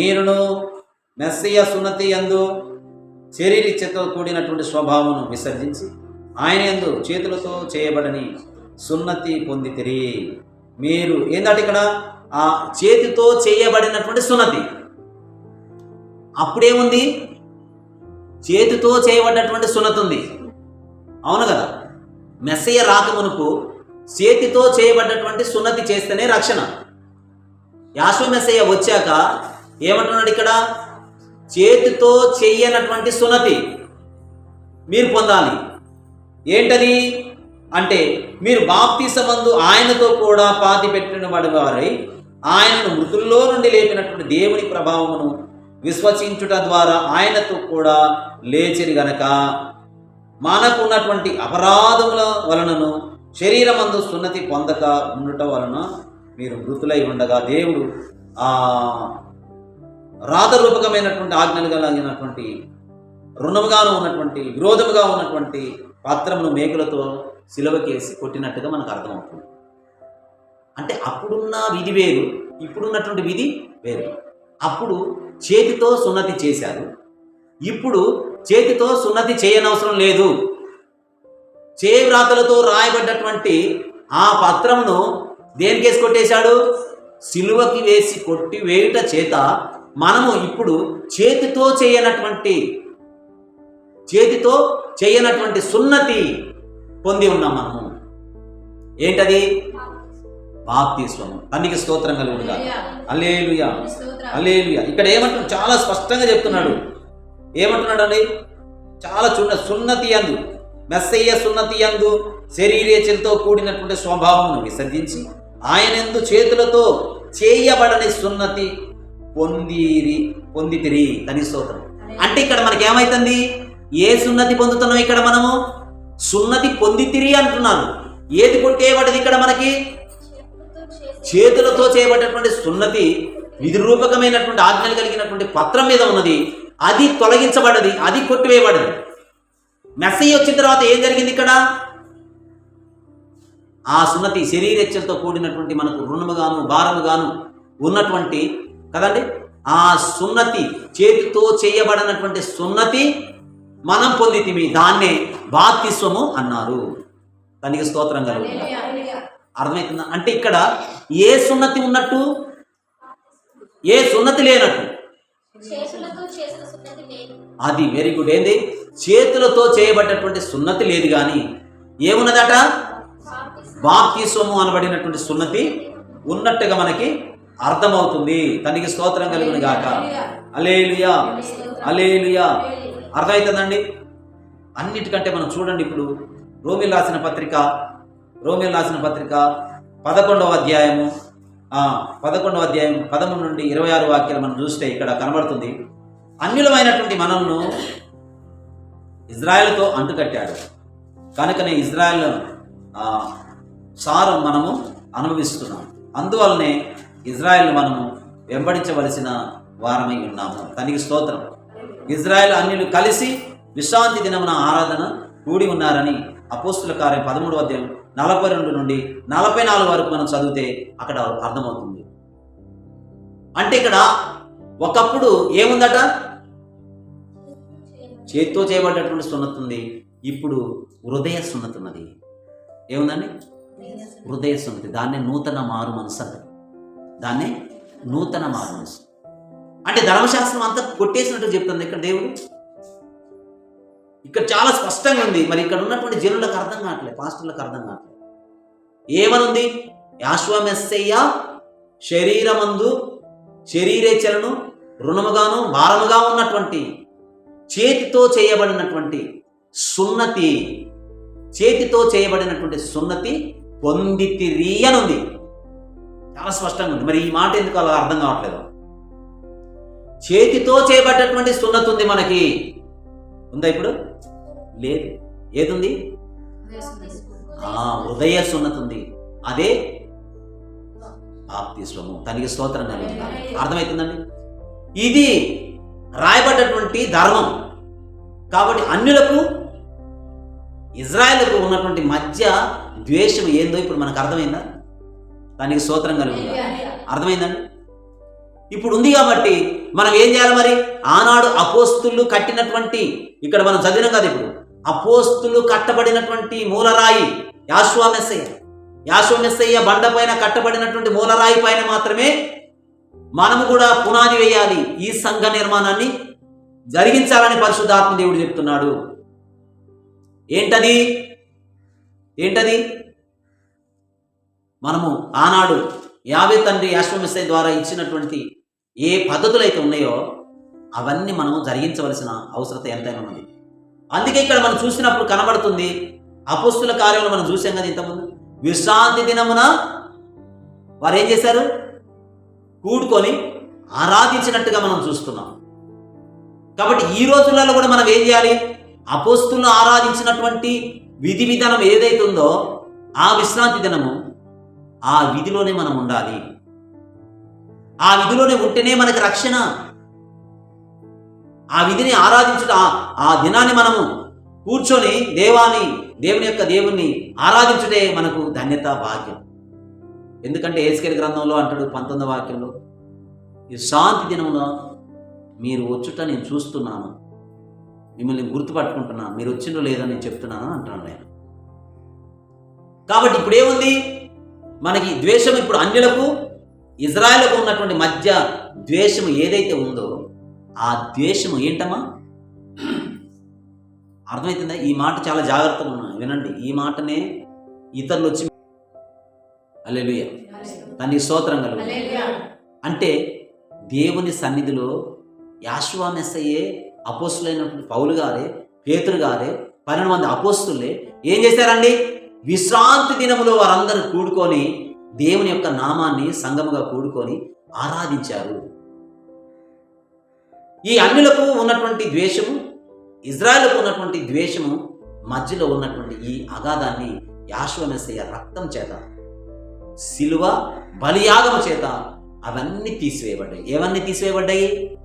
మీరును మెస్సయ్య సున్నతి యందు శరీరిచ్చతో కూడినటువంటి స్వభావమును విసర్జించి ఆయన ఎందు చేతులతో చేయబడని సున్నతి పొందితిరి. మీరు ఏంటంటే ఇక్కడ? ఆ చేతితో చేయబడినటువంటి సున్నతి. అప్పుడేముంది? చేతితో చేయబడినటువంటి సున్నతి ఉంది అవును కదా? మెస్సయ్య రాకమునుకు చేతితో చేయబడినటువంటి సున్నతి చేస్తేనే రక్షణ. యాశ్వ మెస్సయ్య వచ్చాక ఏమంటున్నాడు ఇక్కడ? చేతితో చెయ్యనటువంటి సున్నతి మీరు పొందాలి. ఏంటది? అంటే మీరు బాప్తిసమందు ఆయనతో కూడా పాతి పెట్టిన వారై ఆయనను మృతుల్లో నుండి లేపినటువంటి దేవుని ప్రభావమును విశ్వసించుట ద్వారా ఆయనతో కూడా లేచిరి గనక. మనకు ఉన్నటువంటి అపరాధముల వలనను శరీరమందు సున్నతి పొందక ఉండటం వలన మీరు మృతులై ఉండగా దేవుడు ఆ రాతరూపకమైనటువంటి ఆజ్ఞలు కలిగినటువంటి రుణముగాను ఉన్నటువంటి విరోధముగా ఉన్నటువంటి పాత్రమును మేకులతో సిలవకేసి కొట్టినట్టుగా మనకు అర్థమవుతుంది. అంటే అప్పుడున్న విధి వేరు ఇప్పుడున్నటువంటి విధి వేరు. అప్పుడు చేతితో సున్నతి చేశారు. ఇప్పుడు చేతితో సున్నతి చేయనవసరం లేదు. చేవ్రాతలతో రాయబడ్డటువంటి ఆ పత్రమును దేనికేసి కొట్టేశాడు? సిలువకి వేసి కొట్టి వేయుట చేత మనము ఇప్పుడు చేతితో చేయనటువంటి చేతితో చేయనటువంటి సున్నతి పొంది ఉన్నాం మనము. ఏంటది? బాప్తిస్వము. తనికి స్తోత్రం కలుగుగా అల్లేలుయా అల్లేలుయా ఇక్కడ ఏమంటున్నాడు? చాలా స్పష్టంగా చెప్తున్నాడు. ఏమంటున్నాడు అండి? చాలా చూడ సున్నతి అందు మెస్సయ్య సున్నతి అందు శరీరేచలతో కూడినటువంటి స్వభావమును విసర్జించి ఆయనందు చేతులతో చేయబడని సున్నతి పొందిరి పొందితిరి తని స్తోత్రం. అంటే ఇక్కడ మనకి ఏమైతుంది ఏ సున్నతి పొందుతున్నాం ఇక్కడ మనము? సున్నతి పొందితిరి అంటున్నాను ఏది కొట్టేయబడది ఇక్కడ మనకి? చేతులతో చేయబడినటువంటి సున్నతి విధి రూపకమైనటువంటి ఆజ్ఞలు కలిగినటువంటి పత్రం మీద ఉన్నది. అది తొలగించబడది అది కొట్టివేయబడది మెసేజ్ వచ్చిన తర్వాత ఏం జరిగింది ఇక్కడ? ఆ సున్నతి శరీరెచ్చలతో కూడినటువంటి మనకు రుణముగాను భారముగాను ఉన్నటువంటి కదండి? ఆ సున్నతి చేతితో చేయబడినటువంటి సున్నతి మనం పొందితిమి దాన్నే బాప్తిస్వము అన్నారు. దానికి స్తోత్రం కలుగు. అర్థమవుతుందా అంటే ఇక్కడ ఏ సున్నతి ఉన్నట్టు? ఏ సున్నతి లేనట్టు? అది వెరీ గుడ్. ఏంది? చేతులతో చేయబడ్డటువంటి సున్నతి లేదు కానీ ఏమున్నదట? బాప్తిస్వము అనబడినటువంటి సున్నతి ఉన్నట్టుగా మనకి అర్థమవుతుంది. తనకి స్తోత్రం కలుగును గాక. అలేలుయా అలేలుయా అర్థమవుతుందండి అన్నిటికంటే మనం చూడండి ఇప్పుడు. రోమిల్ రాసిన పత్రిక రోమిల్ రాసిన పత్రిక పదకొండవ అధ్యాయము పదకొండవ అధ్యాయం పదమూడు నుండి ఇరవై ఆరు వాక్యాలు మనం చూస్తే ఇక్కడ కనబడుతుంది. అన్యులమైనటువంటి మనల్ని ఇజ్రాయెల్తో అంటుకట్టాడు. కనుకనే ఇజ్రాయెల్ సారం మనము అనుభవిస్తున్నాం. అందువల్లనే ఇజ్రాయెల్ మనము వెంబడించవలసిన వారమై ఉన్నాము. తనకి స్తోత్రం. ఇజ్రాయెల్ అన్యులు కలిసి విశ్రాంతి దినమున ఆరాధన కూడి ఉన్నారని అపోస్తుల కార్యం పదమూడు అధ్యాయం నలభై రెండు నుండి నలభై నాలుగు వరకు మనం చదివితే అక్కడ అర్థమవుతుంది. అంటే ఇక్కడ ఒకప్పుడు ఏముందట? చేతితో చేయబడ్డటువంటి సున్నతి ఉంది. ఇప్పుడు హృదయ సున్నతి ఉన్నది. ఏముందండి? హృదయ సున్నతి దాన్నే నూతన మారు మనసు దాన్నే నూతన మార్గం. అంటే ధర్మశాస్త్రం అంతా కొట్టేసినట్టు చెప్తుంది ఇక్కడ దేవుడు. ఇక్కడ చాలా స్పష్టంగా ఉంది. మరి ఇక్కడ ఉన్నటువంటి జనులకు అర్థం కావట్లేదు పాస్టర్లకు అర్థం కావట్లేదు ఏమనుంది? యాశ్వమెస్సయ్య శరీరమందు శరీరేచ్చలను రుణముగాను భారముగా ఉన్నటువంటి చేతితో చేయబడినటువంటి సున్నతి చేతితో చేయబడినటువంటి సున్నతి పొందితిరి అని ఉంది చాలా స్పష్టంగా ఉంది. మరి ఈ మాట ఎందుకు అలా అర్థం కావట్లేదు? చేతితో చేయబడ్డటువంటి సున్నత్ ఉంది మనకి. ఉందా ఇప్పుడు? లేదు. ఏదుంది? ఆ హృదయ సున్నత్ ఉంది. అదే ఆప్తిస్వము తనకి స్తోత్రం కలిగింది అర్థమవుతుందండి ఇది రాయబడ్డటువంటి ధర్మం. కాబట్టి అన్యులకు ఇజ్రాయెల్కు ఉన్నటువంటి మధ్య ద్వేషం ఏందో ఇప్పుడు మనకు అర్థమైందా? దానికి స్తోత్రం కలిగిందా అర్థమైందండి? ఇప్పుడు ఉంది కాబట్టి మనం ఏం చేయాలి మరి? ఆనాడు అపోస్తులు కట్టినటువంటి ఇక్కడ మనం చదివినాం కదా ఇప్పుడు అపోస్తులు కట్టబడినటువంటి మూలరాయి యాశ్వామెస్సయ్య యాశ్వమెస్సయ్య బండ పైన కట్టబడినటువంటి మూలరాయి పైన మాత్రమే మనము కూడా పునాది వేయాలి ఈ సంఘ నిర్మాణాన్ని. జరిగించాలని పరిశుద్ధాత్మ దేవుడు చెప్తున్నాడు. ఏంటది? ఏంటది? మనము ఆనాడు యాభై తండ్రి యాశ్వమిస్సై ద్వారా ఇచ్చినటువంటి ఏ పద్ధతులు అయితే ఉన్నాయో అవన్నీ మనము జరిగించవలసిన అవసరత ఎంతైనా ఉన్నది. అందుకే ఇక్కడ మనం చూసినప్పుడు కనబడుతుంది అపోస్తుల కార్యంలో మనం చూసాం కదా ఇంతకుముందు? విశ్రాంతి దినమున వారు ఏం చేశారు? కూడుకొని ఆరాధించినట్టుగా మనం చూస్తున్నాం. కాబట్టి ఈ రోజులలో కూడా మనం ఏం చేయాలి? అపోస్తులను ఆరాధించినటువంటి విధి విధానం ఏదైతుందో ఉందో ఆ విశ్రాంతి దినము ఆ విధిలోనే మనం ఉండాలి. ఆ విధిలోనే ఉంటేనే మనకి రక్షణ. ఆ విధిని ఆరాధించుట ఆ- దినాన్ని మనము కూర్చొని దేవాన్ని దేవుని యొక్క దేవుణ్ణి ఆరాధించుటే మనకు ధన్యత భాగ్యం. ఎందుకంటే ఏసుకేల్ గ్రంథంలో అంటాడు పంతొమ్మిది వాక్యంలో ఈ శాంతి దినములో మీరు వచ్చుట నేను చూస్తున్నాను. మిమ్మల్ని గుర్తుపట్టుకుంటున్నాను. మీరు వచ్చిందో లేదో నేను చెప్తున్నాను అంటున్నాను నేను కాబట్టి ఇప్పుడు ఏముంది మనకి ద్వేషం ఇప్పుడు అన్యులకు ఇజ్రాయెల్కు ఉన్నటువంటి మధ్య ద్వేషం ఏదైతే ఉందో ఆ ద్వేషము ఏంటమ్మా? అర్థమవుతుందా ఈ మాట చాలా జాగ్రత్తగా ఉన్నా వినండి. ఈ మాటనే ఇతరులు వచ్చి అల్లెలుయ తన్ని స్తోత్రం కలుగు. అంటే దేవుని సన్నిధిలో యాశ్వా మెస్సయ్యే అపోస్తులైనటువంటి పౌలు గారే పేతురు గారే పన్నెండు మంది అపోస్తులే ఏం చేశారండి? విశ్రాంతి దినములో వారందరూ కూడుకొని దేవుని యొక్క నామాన్ని సంగముగా కూడుకొని ఆరాధించారు. ఈ అన్యులకు ఉన్నటువంటి ద్వేషము ఇజ్రాయెల్కు ఉన్నటువంటి ద్వేషము మధ్యలో ఉన్నటువంటి ఈ అగాధాన్ని యాశ్వమెస్సయ్య రక్తం చేత శిలువ బలియాగము చేత అవన్నీ తీసివేయబడ్డాయి. ఏవన్నీ తీసివేయబడ్డాయి?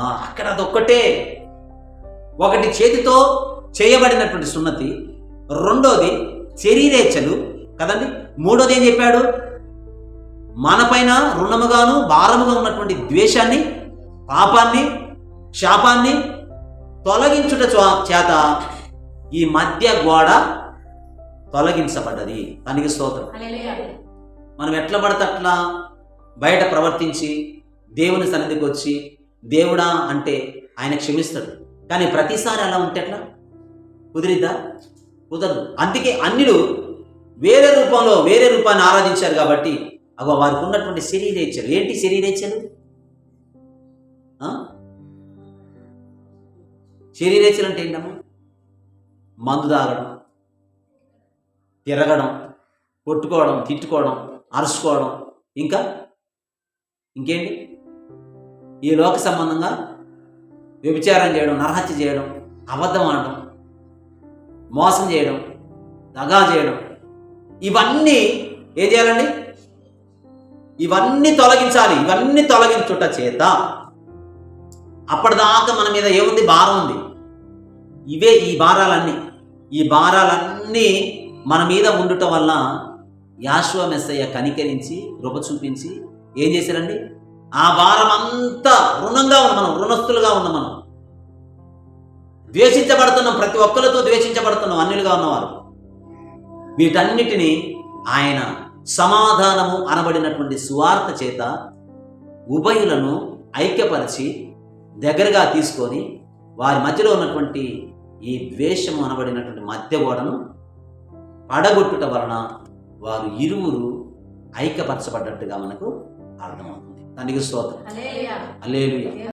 అక్కడ అదొక్కటే. ఒకటి చేతితో చేయబడినటువంటి సున్నతి. రెండోది శరీరేచ్ఛలు. కదండి? మూడోది ఏం చెప్పాడు? మనపైన రుణముగాను భారముగా ఉన్నటువంటి ద్వేషాన్ని పాపాన్ని శాపాన్ని తొలగించుట చా- చేత ఈ మధ్య గోడ తొలగించబడ్డది. దానికి స్తోత్రం. మనం ఎట్లా పడితే అట్లా బయట ప్రవర్తించి దేవుని సన్నిధికి వచ్చి దేవుడా అంటే ఆయన క్షమిస్తాడు. కానీ ప్రతిసారి అలా ఉంటే ఎట్లా? కుదిరిద్దా? కుదరదు. అందుకే అన్నిలు వేరే రూపంలో వేరే రూపాన్ని ఆరాధించారు కాబట్టి అగో వారికి ఉన్నటువంటి శరీరేచ్ఛలు ఏంటి శరీరేచ్ఛలు ఆ? శరీరేచ్ఛలు అంటే ఏంటమ్మా? మందు తాగడం తిరగడం కొట్టుకోవడం తిట్టుకోవడం అరుచుకోవడం. ఇంకా? ఇంకేంటి? ఈ లోక సంబంధంగా వ్యభిచారం చేయడం నరహత్య చేయడం అబద్ధం ఆడడం. మోసం చేయడం దగా చేయడం ఇవన్నీ ఏం చేయాలండి? ఇవన్నీ తొలగించాలి. ఇవన్నీ తొలగించుట చేత అప్పటిదాకా మన మీద ఏముంది? భారం ఉంది. ఇవే ఈ భారాలన్నీ. ఈ భారాలన్నీ మన మీద ఉండటం వల్ల యాశ్వ మెస్సయ్య కనికరించి కృప చూపించి ఏం చేశారండి? ఆ భారం అంతా రుణంగా ఉన్న మనం రుణస్తులుగా ఉన్న మనం ద్వేషించబడుతున్నాం ప్రతి ఒక్కరితో ద్వేషించబడుతున్నాం అన్యులుగా ఉన్నవారు. వీటన్నిటిని ఆయన సమాధానము అనబడినటువంటి సువార్త చేత ఉభయులను ఐక్యపరిచి దగ్గరగా తీసుకొని వారి మధ్యలో ఉన్నటువంటి ఈ ద్వేషము అనబడినటువంటి మధ్య గోడను పడగొట్టుట వలన వారు ఇరువురు ఐక్యపరచబడ్డట్టుగా మనకు అర్థమవుతుంది. దానికి స్తోత్రం. అల్లేలుయా